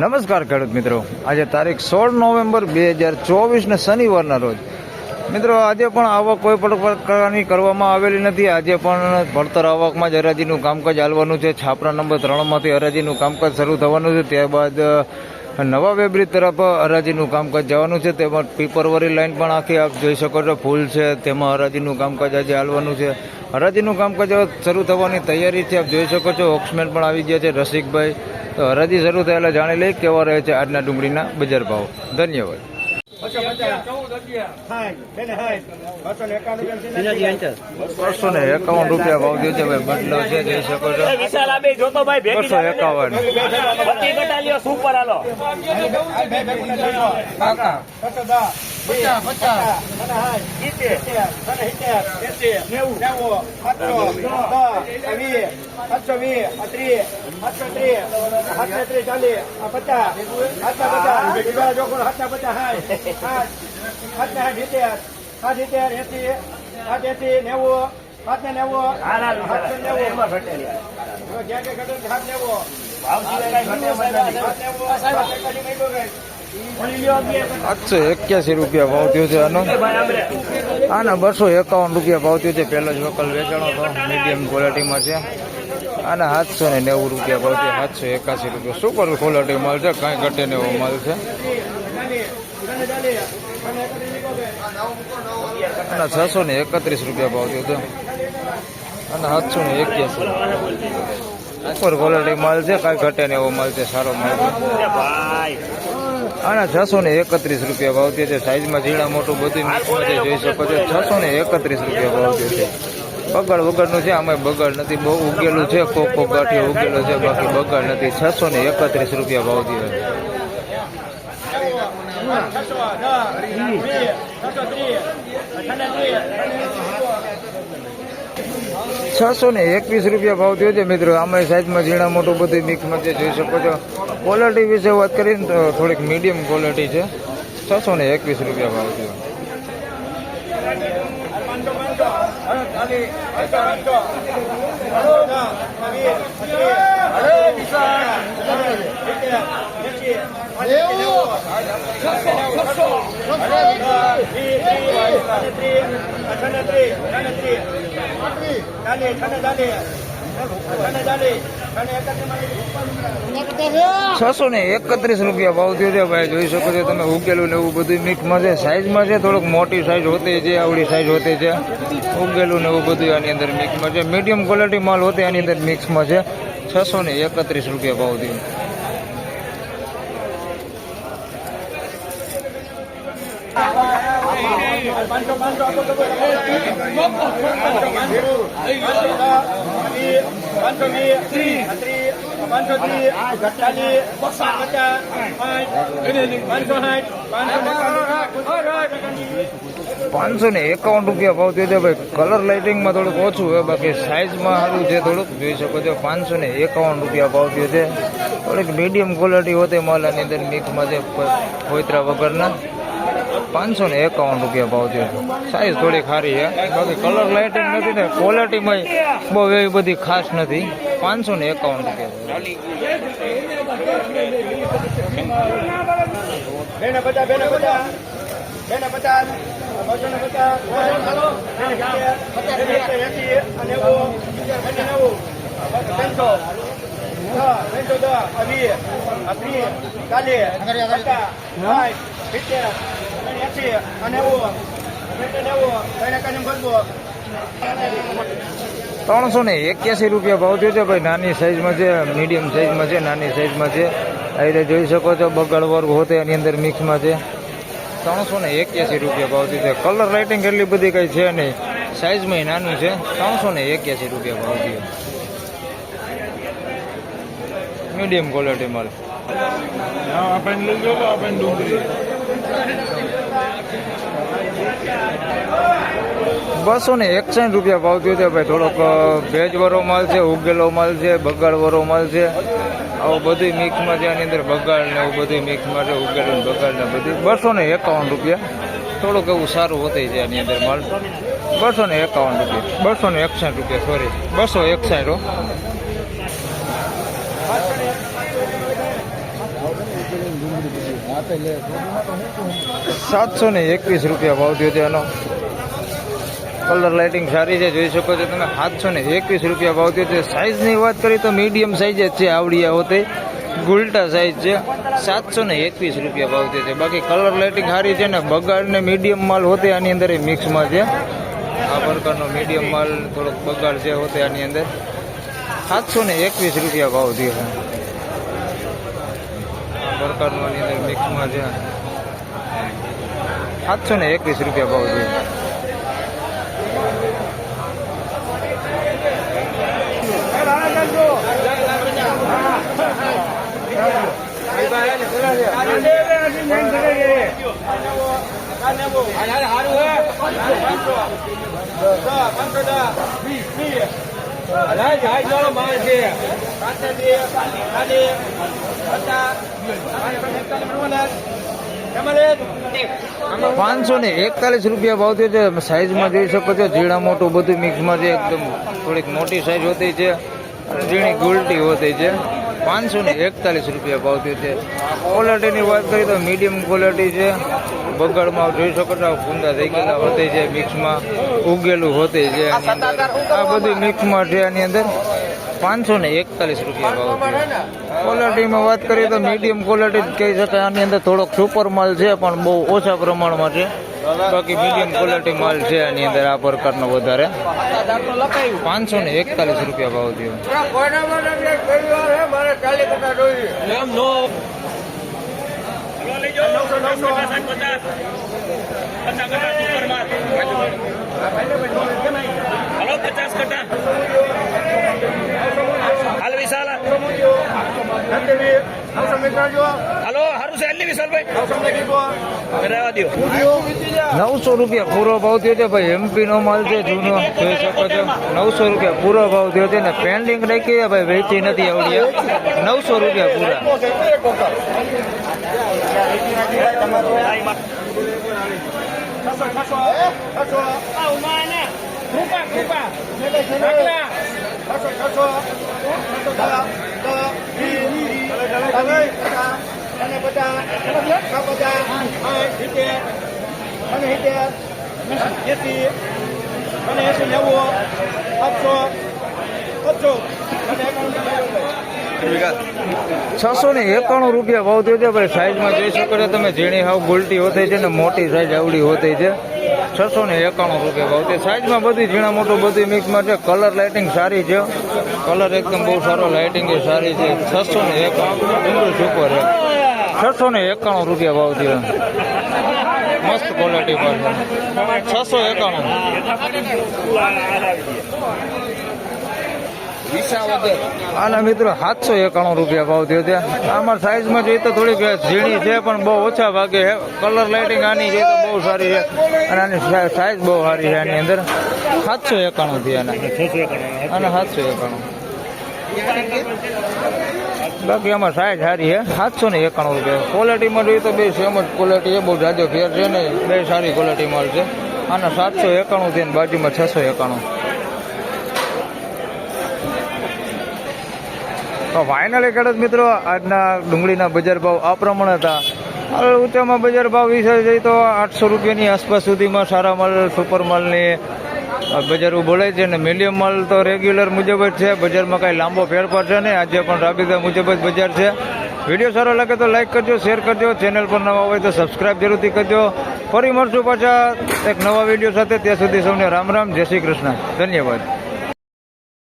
નમસ્કાર ખેડૂત મિત્રો. આજે તારીખ સોળ નવેમ્બર બે હજાર ચોવીસને શનિવારના રોજ. મિત્રો, આજે પણ આવક કોઈ પણ પ્રકારની કરવામાં આવેલી નથી. આજે પણ ભણતર આવકમાં જ હરાજીનું કામકાજ હાલવાનું છે. છાપરા નંબર ત્રણમાંથી હરાજીનું કામકાજ શરૂ થવાનું છે. ત્યારબાદ નવા વેબ્રિજ તરફ હરાજીનું કામકાજ જવાનું છે. તેમાં પીપરવરી લાઈન પણ આખી આપ જોઈ શકો છો. ફૂલ છે. તેમાં હરાજીનું કામકાજ આજે હાલવાનું છે. હરાજીનું કામકાજ કરજો. શરૂ થવાની તૈયારી છે. આપ જોઈ શકો છો ઓક્સમેન પણ આવી ગયા છે રસિકભાઈ. તો હરાજી શરૂ થયેલા જાણી લઈ કેવા રહે છે આજના ડુંગળીના બજાર ભાવ. ધન્યવાદ. બસો ને એકાવન રૂપિયા ભાવ દે છે ભાઈ. બદલો છે જોઈ શકો છો. વિશાલ આ બે જોતો ભાઈ ભેગી બસો એકાવન બત્તી બટાલીઓ સુપર હાલો હાલ હાલ એમાં ઘટેલી ભાવ સિવાય કાંઈ ઘટે. એમ જ મળી લ્યો બે આઠસો એક્યાસી રૂપિયા ભાવ થયો છે આનો. આના બસો એકાવન રૂપિયા ભાવ થયો છે. પહેલો જ વકલ વેચાણો હતો. મીડિયમ ક્વોલિટીમાં છે. આના સાતસો ને નેવું રૂપિયા ભાવ છે સાતસો એકાસી રૂપિયા. સુપર ક્વોલિટી માલ છે. કાંઈ ઘટે ને એવો માલ છે. અને છસો ને એકત્રીસ રૂપિયા ભાવ થયો છે. અને સાતસો ને એક્યાસી. સુપર ક્વોલિટી માલ છે. કાંઈ ઘટે ને એવો માલ છે. સારો માલ છે. આના છસો ને એકત્રીસ રૂપિયા ભાવ થયો છે. સાઈઝમાં ઝીણા મોટું બધું મિક્સમાં જોઈ શકો છો. છસો ને એકત્રીસ રૂપિયા ભાવ છે. બગાડ વગરનું છે આમાં બગાડ નથી. બહુ ઉગેલું છે, કોક કોક ગાંઠિયો ઉગેલું છે, બાકી બગાડ નથી. છસો ને એકત્રીસ રૂપિયા ભાવ થયો છે. છસો ને એકવીસ રૂપિયા ભાવ થયો છે મિત્રો આમાં સાઈઝમાં ઝીણા મોટું બધું મિક્સમાં જે જોઈ શકો છો ક્વોલિટી વિશે વાત કરીએ ને તો થોડીક મીડિયમ ક્વોલિટી છે છસો ને એકવીસ રૂપિયા ભાવ થયો છસો ને એકત્રીસ રૂપિયા ભાવ થયો છે ભાઈ, જોઈ શકો છો તમે ઉગેલું ને એવું બધું મિક્સમાં છે. સાઈઝમાં છે, થોડુંક મોટી સાઈઝ હોતી છે, આવડી સાઈઝ હોતી છે. ઉગેલું ને એવું બધું આની અંદર મિક્સમાં છે. મીડિયમ ક્વોલિટી માલ હોતી આની અંદર મિક્સમાં છે. છસો ને એકત્રીસ રૂપિયા ભાવ થયો. પાંચસો ને એકાવન રૂપિયા ભાવ થયો ભાઈ. કલર લાઇટિંગમાં થોડુંક ઓછું હોય બાકી સાઇઝમાં સારું છે થોડુંક. જોઈ શકો છો, પાંચસો ને એકાવન રૂપિયા ભાવ થયો છે. થોડીક મીડિયમ ક્વોલિટી હોતી માલ આની અંદર મિક્સમાં છે કોઈતરા વગરના. પાંચસો ને એકાવન રૂપિયા ભાવ થયો છે. સાઇઝ થોડી ખારી છે. બાકી કલર લાઇટિંગ નથી ને ક્વોલિટીમાં બહુ એવી બધી ખાસ નથી. પાંચસો ને એકાવન રૂપિયા બેને પચાસ બસો ને પચાસ ત્રણસો. ત્રણસો દસ ચાલીસ પચાસ સાઠ સિત્તેર અને ત્રણસો ને એક્યાસી રૂપિયા ભાવ થયો છે ભાઈ. નાની સાઈઝમાં છે મીડિયમ સાઈઝમાં છે નાની સાઈઝમાં છે. આ રીતે જોઈ શકો છો બગડ વર્ગ હોતે એની અંદર મિક્સમાં છે. ત્રણસો ને એક્યાસી રૂપિયા ભાવ થયો છે. કલર લાઇટિંગ એટલી બધી કંઈ છે નહીં. સાઈઝમાં નાનું છે. ત્રણસો ને એક્યાસી રૂપિયા ભાવ થયો. મીડિયમ ક્વોલિટી માલ. બસો ને એકસઠ રૂપિયા ભાવ થયો છે ભાઈ. થોડોક ભેજવાળો માલ છે, ઉગેલો માલ છે, બગાડવાળો માલ છે. આવું બધું મિક્સમાં છે, આની અંદર બગાડ ને એવું બધું મિક્સમાં છે, ઉગેલો ને બગાડ ને બધું. બસો ને એકાવન રૂપિયા. થોડુંક એવું સારું હોતે છે આની અંદર માલ. બસો ને એકાવન રૂપિયા. બસો ને એકસઠ રૂપિયા સોરી બસો એકસાઠ સાતસો ને એકવીસ રૂપિયા ભાવ થયો છે એનો. કલર લાઇટિંગ સારી છે, જોઈ શકો છો તમે, સાતસો ને એકવીસ રૂપિયા ભાવ થયો છે. સાઇઝની વાત કરીએ તો મીડિયમ સાઇઝ જ છે, આવડિયા હોતે. ગુલટા સાઇઝ છે, સાતસો ને એકવીસ રૂપિયા ભાવ થયો છે. બાકી કલર લાઇટિંગ સારી છે ને, બગાડ ને મીડિયમ માલ હોતે આની અંદર એ મિક્સમાં છે. આ પ્રકારનો મીડિયમ માલ થોડોક બગાડ છે હોતે આની અંદર. સાતસો ને એકવીસ રૂપિયા ભાવ થયો છે. પ્રકારનું આની અંદર મિક્સમાં છે. સાતસો ને એકવીસ રૂપિયા ભાવ થયો પાંચસો ને એકતાલીસ રૂપિયા ભાવ થયો છે. સાઈઝમાં જોઈ શકો છો. ઝીણા મોટું બધું મિક્સમાં છે. એકદમ થોડીક મોટી સાઈઝ હોતી છે. ઝીણી ગુલટી હોતી છે. પાંચસો ને એકતાલીસ રૂપિયા ભાવ થયો છે. ક્વોલિટીની વાત કરીએ તો મીડિયમ ક્વોલિટી છે. બગાડમાં જોઈ શકો છો કુંદા થઈ ગયેલા હોતી છે મિક્સમાં ઉગેલું હોતી છે આ બધું મિક્સમાં છે આની અંદર. પાંચસો ને એકતાલીસ રૂપિયા ભાવ છે. ક્વોલિટીમાં વાત કરીએ તો મીડિયમ ક્વોલિટી જ કહી શકાય. આની અંદર થોડોક સુપર માલ છે પણ બહુ ઓછા પ્રમાણમાં છે. બાકી મીડિયમ ક્વોલિટી માલ છે આની અંદર આ પ્રકારનો વધારે. પાંચસો ને એકતાલીસ રૂપિયા ભાવ થયો. હલો પચાસ કટા હાલ વિશાલ હલો હારું છે અલ્લી વિશાલભાઈ રહેવા દો નવસો રૂપિયા પૂરો ભાવ થયો છે ભાઈ. એમપી નો માલ છે, જૂનો. જોઈ શકો છો. નવસો રૂપિયા પૂરો ભાવ થયો છે ને પેન્ડિંગ રાખી છે ભાઈ, વેચી નથી આવડી નવસો રૂપિયા પૂરા. છસો ને એકાણું રૂપિયા ભાવ થયો છે ભાઈ. સાઈઝમાં જોઈ શકો છો તમે, ઝીણી હાવ ગુલટી હોતી છે ને મોટી સાઈઝ આવડી હોતી છે. છસો ને એકાણું રૂપિયા ભાવ છે સાઈઝમાં બધી ઝીણા મોટું બધું મિક્સમાં છે. કલર લાઇટિંગ સારી છે. કલર એકદમ બહુ સારો લાઇટિંગ સારી છે. છસો ને એકાણું. સુપર છે. છસો ને એકાણું રૂપિયા ભાવ થયો. મસ્ત ક્વોલિટી પર છસો એકાણું આના મિત્રો સાતસો એકાણું રૂપિયા ભાવ થયો ત્યાં આમાં સાઈઝમાં જોઈએ તો થોડીક ઝીણી છે પણ બહુ ઓછા ભાગે છે. કલર લાઇટિંગ આની છે તો બહુ સારી છે. અને આની સાઈઝ બહુ સારી છે આની અંદર. સાતસો એકાણું થયા આના. સાતસો એકાણું બાકી આમાં સાઈઝ સારી છે. સાતસો ને એકાણું રૂપિયા. ક્વોલિટીમાં જોઈએ તો બે સેમ જ ક્વોલિટી છે. બહુ જાજો ફેર છે ને બે સારી ક્વોલિટી માલ છે. આના સાતસો એકાણું છે અને બાજુમાં છસો એકાણું. તો ફાઇનલી ખેડૂત મિત્રો, આજના ડુંગળીના બજાર ભાવ આ પ્રમાણે હતા. હવે ઊંચામાં બજાર ભાવ વિશે જઈએ તો આઠસો રૂપિયાની આસપાસ સુધીમાં સારા માલ સુપર માલની બજારો બોલાય છે ને મીડિયમ માલ તો રેગ્યુલર મુજબ જ છે. બજારમાં કાંઈ લાંબો ફેરફાર છે ને આજે પણ રાબેતા મુજબ જ બજાર છે. વીડિયો સારો લાગે તો લાઈક કરજો શેર કરજો. ચેનલ પર નવા હોય તો સબસ્ક્રાઇબ જરૂરથી કરજો. ફરી મળશું પાછા એક નવા વીડિયો સાથે. ત્યાં સુધી સૌને રામ રામ. જય શ્રી કૃષ્ણ. ધન્યવાદ.